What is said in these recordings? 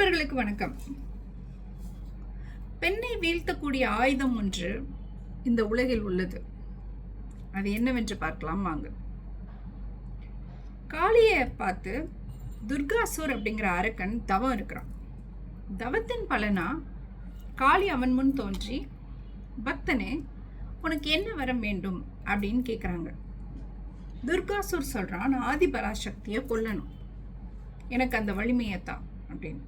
நண்பர்களுக்கு வணக்கம். பெண்ணை வீழ்த்தக்கூடிய ஆயுதம் ஒன்று இந்த உலகில் உள்ளது. அது என்னவென்று பார்க்கலாம் வாங்க. காளியை பார்த்து துர்காசூர் அப்படிங்கிற அரக்கன் தவம் இருக்கிறான். தவத்தின் பலனா காளி அவன் முன் தோன்றி பக்தனே உனக்கு என்ன வரம் வேண்டும்? அப்படின்னு கேட்குறாங்க துர்காசூர் சொல்கிறான் ஆதி பராசக்தியை கொல்லணும். எனக்கு அந்த வலிமையை தான் அப்படின்னு.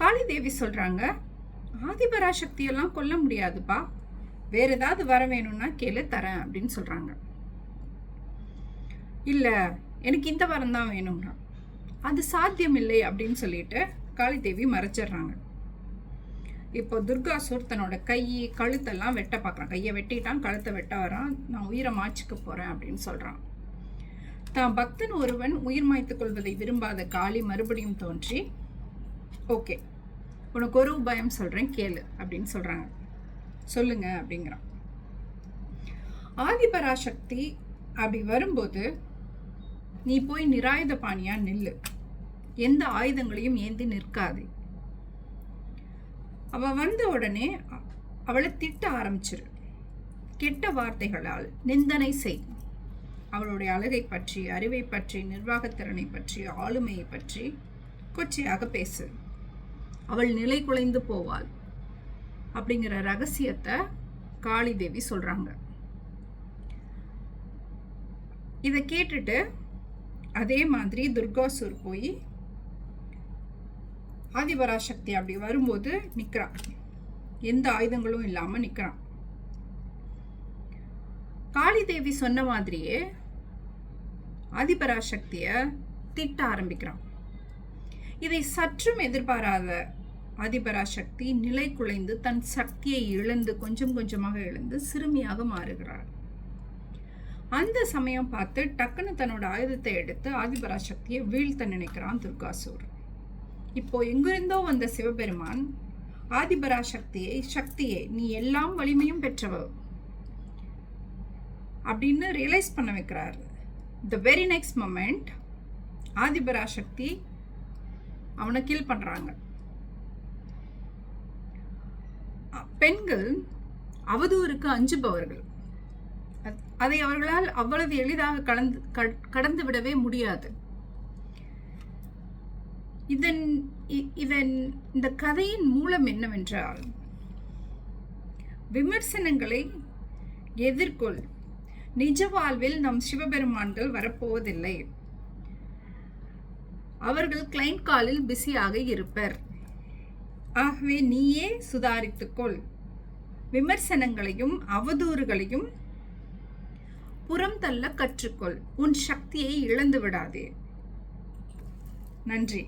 காளி தேவி சொல்கிறாங்க ஆதிபராசக்தியெல்லாம் கொல்ல முடியாதுப்பா. வேறு ஏதாவது வர வேணும்னா கேளு தரேன் அப்படின்னு சொல்கிறாங்க இல்லை எனக்கு இந்த வரம் தான் வேணும்னா அது சாத்தியம் இல்லை அப்படின்னு சொல்லிட்டு காளி தேவி மறைச்சிடுறாங்க. இப்போ துர்காசூர் தன்னோட கை கழுத்தெல்லாம் வெட்ட பார்க்குறான். கையை வெட்டிட்டான் கழுத்தை வெட்ட வரான். நான் உயிரை மாய்ச்சிக்க போகிறேன் அப்படின்னு சொல்கிறான் தான் பக்தன் ஒருவன் உயிர் மாய்த்து கொள்வதை விரும்பாத காளி மறுபடியும் தோன்றி ஓகே. உனக்கு ஒரு உபாயம் சொல்கிறேன் கேளு அப்படின்னு சொல்றாங்க. சொல்லுங்க அப்படிங்கிறான். ஆதிபராசக்தி அப்படி வரும்போது நீ போய் நிராயுத பாணியா நில்லு. எந்த ஆயுதங்களையும் ஏந்தி நிற்காது. அவ வந்த உடனே அவளை திட்ட ஆரம்பிச்சிரு. கெட்ட வார்த்தைகளால் நிந்தனை செய். அவளுடைய அழகை பற்றி அறிவை பற்றி நிர்வாகத்திறனை பற்றி ஆளுமையை பற்றி கொச்சையாக பேசு. அவள் நிலை குலைந்து போவாள். அப்படிங்கிற ரகசியத்தை காளி தேவி சொல்கிறாங்க இதை கேட்டுட்டு அதே மாதிரி துர்காசூர் போய் ஆதிபராசக்தி அப்படி வரும்போது நிற்கிறான் எந்த ஆயுதங்களும் இல்லாமல் நிற்கிறான் காளி தேவி சொன்ன மாதிரியே ஆதிபராசக்தியை திட்ட ஆரம்பிக்கிறான். இதை சற்றும் எதிர்பாராத ஆதிபராசக்தி நிலை குலைந்து தன் சக்தியை இழந்து கொஞ்சம் கொஞ்சமாக இழந்து சிறுமியாக மாறுகிறார் அந்த சமயம் பார்த்து டக்குன்னு தன்னோட ஆயுதத்தை எடுத்து ஆதிபராசக்தியை வீழ்த்த நினைக்கிறான் துர்காசூர். இப்போ எங்கிருந்தோ வந்த சிவபெருமான் ஆதிபராசக்தியை சக்தியை நீ எல்லாம் வலிமையும் பெற்றவ அப்படின்னு ரியலைஸ் பண்ண வைக்கிறார். The very next moment Adiparasakthi அவனை கில் பண்ணுறாங்க பெண்கள் அவதூறுக்கு அஞ்சுபவர்கள். அத்- அதை அவர்களால் அவ்வளவு எளிதாக கலந்து கட்- கடந்து விடவே முடியாது. இதன் இ- இதன் இந்த கதையின் மூலம் என்னவென்றால் விமர்சனங்களை எதிர்கொள். நிஜ வாழ்வில் நம் சிவபெருமான்கள் வரப்போவதில்லை. அவர்கள் கிளைண்ட் காலில் பிஸியாக இருப்பர். ஆகவே நீயே சுதாரித்துக்கொள் விமர்சனங்களையும் அவதூறுகளையும் புறம் தள்ள கற்றுக்கொள். உன் சக்தியை இழந்து விடாதே நன்றி.